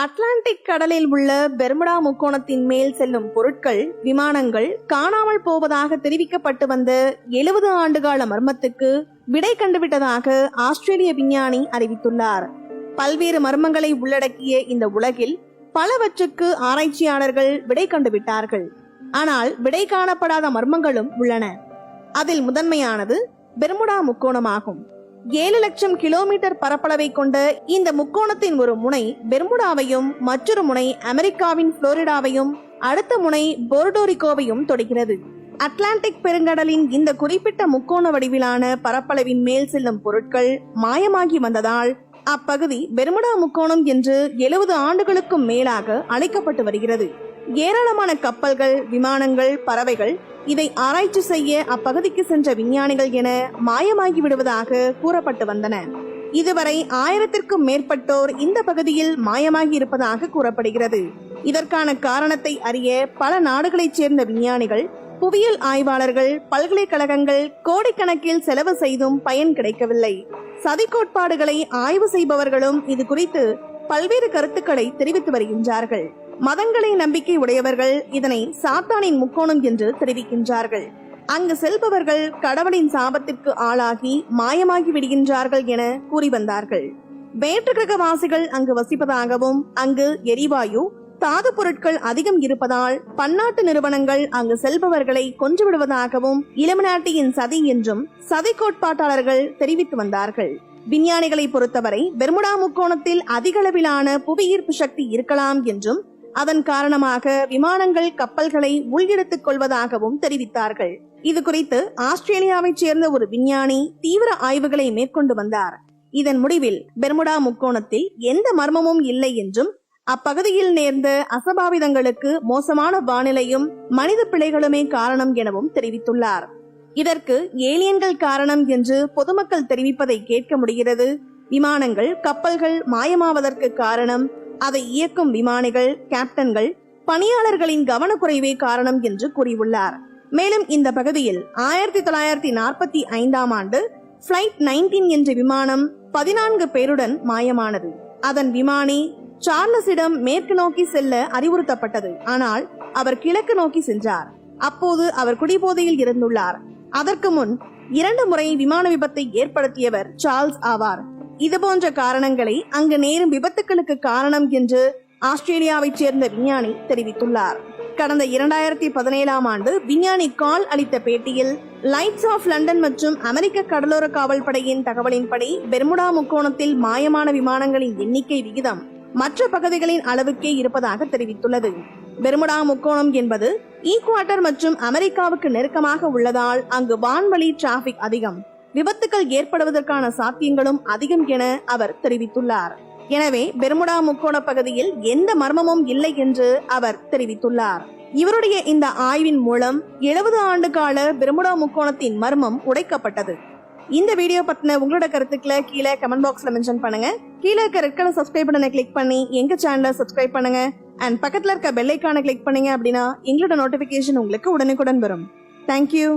Atlantic கடலில் உள்ள Bermuda முக்கோணத்தின் மேல் செல்லும் பொருட்கள் விமானங்கள் காணாமல் போவதாக தெரிவிக்கப்பட்டு வந்த எழுபது ஆண்டுகால மர்மத்துக்கு விடை கண்டுவிட்டதாக ஆஸ்திரேலிய விஞ்ஞானி அறிவித்துள்ளார். பல்வேறு மர்மங்களை உள்ளடக்கிய இந்த உலகில் பலவற்றுக்கு ஆராய்ச்சியாளர்கள் விடை கண்டுவிட்டார்கள். ஆனால் விடை காணப்படாத மர்மங்களும் உள்ளன. அதில் முதன்மையானது பெர்முடா முக்கோணமாகும். ஏழு லட்சம் கிலோமீட்டர் பரப்பளவை கொண்ட இந்த முக்கோணத்தின் ஒரு முனை பெர்முடாவையும் மற்றொரு முனை அமெரிக்காவின் புளோரிடாவையும் அடுத்த முனை போர்டோரிகோவையும் தொடுகிறது. அட்லாண்டிக் பெருங்கடலின் இந்த குறிப்பிட்ட முக்கோண வடிவிலான பரப்பளவின் மேல் செல்லும் பொருட்கள் மாயமாகி வந்ததால் அப்பகுதி பெர்முடா முக்கோணம் என்று எழுபது ஆண்டுகளுக்கும் மேலாக அழைக்கப்பட்டு வருகிறது. ஏராளமான கப்பல்கள் விமானங்கள் பறவைகள் இதை ஆராய்ச்சி செய்ய அப்பகுதிக்கு சென்ற விஞ்ஞானிகள் என மாயமாகி விடுவதாக கூறப்பட்டு வந்தன. இதுவரை ஆயிரத்திற்கும் மேற்பட்டோர் இந்த பகுதியில் மாயமாகி இருப்பதாக கூறப்படுகிறது. இதற்கான காரணத்தை அறிய பல நாடுகளைச் சேர்ந்த விஞ்ஞானிகள் புவியியல் ஆய்வாளர்கள் பல்கலைக்கழகங்கள் கோடிக்கணக்கில் செலவு செய்தும் பயன் கிடைக்கவில்லை. சதி கோட்பாடுகளை ஆய்வு செய்பவர்களும் இது குறித்து பல்வேறு கருத்துக்களை தெரிவித்து வருகின்றார்கள். மதங்களை நம்பிக்கை உடையவர்கள் இதனை சாத்தானின் முக்கோணம் என்று தெரிவிக்கின்றார்கள். அங்கு செல்பவர்கள் கடவுளின் சாபத்திற்கு ஆளாகி மாயமாகி விடுகின்றார்கள் என கூறி வந்தார்கள். வேற்று கிரகவாசிகள் அங்கு வசிப்பதாகவும் அங்கு எரிவாயு தாது பொருட்கள் அதிகம் இருப்பதால் பன்னாட்டு நிறுவனங்கள் அங்கு செல்பவர்களை கொன்று விடுவதாகவும் இளமநாட்டியின் சதி என்றும் சதி கோட்பாட்டாளர்கள் தெரிவித்து வந்தார்கள். விஞ்ஞானிகளை பொறுத்தவரை பெர்முடா முக்கோணத்தில் அதிகளவிலான புவியீர்ப்பு சக்தி இருக்கலாம் என்றும் அதன் காரணமாக விமானங்கள் கப்பல்களை உள்எடுத்துக் கொள்வதாகவும் தெரிவித்தார்கள். இது குறித்து ஆஸ்திரேலியாவைச் சேர்ந்த ஒரு விஞ்ஞானி தீவிர ஆய்வுகளை மேற்கொண்டு வந்தார். இதன் முடிவில் பெர்முடா முக்கோணத்தில் எந்த மர்மமும் இல்லை என்றும் அப்பகுதியில் நேர்ந்த அசபாவிதங்களுக்கு மோசமான வானிலையும் மனித பிழைகளுமே காரணம் எனவும் தெரிவித்துள்ளார். இதற்கு ஏலியன்கள் காரணம் என்று பொதுமக்கள் தெரிவிப்பதை கேட்க முடிகிறது. விமானங்கள் கப்பல்கள் மாயமாவதற்கு காரணம் அதை இயக்கும் விமானிகள் கேப்டன்கள் பணியாளர்களின் கவனக்குறைவே காரணம் என்று கூறியுள்ளார். மேலும் இந்த பகுதியில் ஆயிரத்தி தொள்ளாயிரத்தி நாற்பத்தி ஐந்தாம் ஆண்டு பிளைட் நைன்டீன் என்ற விமானம் பதினான்கு பேருடன் மாயமானது. அதன் விமானி சார்லஸிடம் மேற்கு நோக்கி செல்ல அறிவுறுத்தப்பட்டது. ஆனால் அவர் கிழக்கு நோக்கி சென்றார். அப்போது அவர் குடிபோதையில் இருந்துள்ளார். அதற்கு முன் இரண்டு முறை விமான விபத்தை ஏற்படுத்தியவர் சார்ல்ஸ் ஆவார். இதுபோன்ற காரணங்களை அங்கு நேரும் விபத்துக்களுக்கு காரணம் என்று ஆஸ்திரேலியாவைச் சேர்ந்த விஞ்ஞானி தெரிவித்துள்ளார். கடந்த இரண்டாயிரத்தி பதினேழாம் ஆண்டு விஞ்ஞானி கால் அளித்த பேட்டியில் லைட்ஸ் ஆஃப் லண்டன் மற்றும் அமெரிக்க கடலோர காவல் படையின் தகவலின்படி பெர்முடா முக்கோணத்தில் மாயமான விமானங்களின் எண்ணிக்கை விகிதம் மற்ற பகுதிகளின் அளவுக்கே இருப்பதாக தெரிவித்துள்ளது. பெர்முடா முக்கோணம் என்பது ஈக்வாட்டர் மற்றும் அமெரிக்காவுக்கு நெருக்கமாக உள்ளதால் அங்கு வான்வழி டிராபிக் அதிகம். விபத்துக்கள் ஏற்படுவதற்கான சாத்தியங்களும் அதிகம் என அவர் தெரிவித்துள்ளார். எனவே பெர்முடா முக்கோண பகுதியில் எந்த மர்மமும் இல்லை என்று அவர் தெரிவித்துள்ளார். இவருடைய இந்த ஆய்வின் மூலம் எழுபது ஆண்டு கால பெர்முடா முக்கோணத்தின் மர்மம் உடைக்கப்பட்டது. இந்த வீடியோ பத்தின உங்களோட கருத்துக்களை கீழே கமெண்ட் பாக்ஸ்ல மென்ஷன் பண்ணுங்க. கீழே இருக்க ரெட் கலர் சப்ஸ்கிரைப் பட்டனை கிளிக் பண்ணி எங்க சேனலை சப்ஸ்கிரைப் பண்ணுங்க. அண்ட் பக்கத்துல இருக்க பெல் ஐக்கானை கிளிக் பண்ணீங்க அப்படின்னா எங்களோட நோட்டிபிகேஷன் உங்களுக்கு உடனுக்குடன் வரும். தேங்க்யூ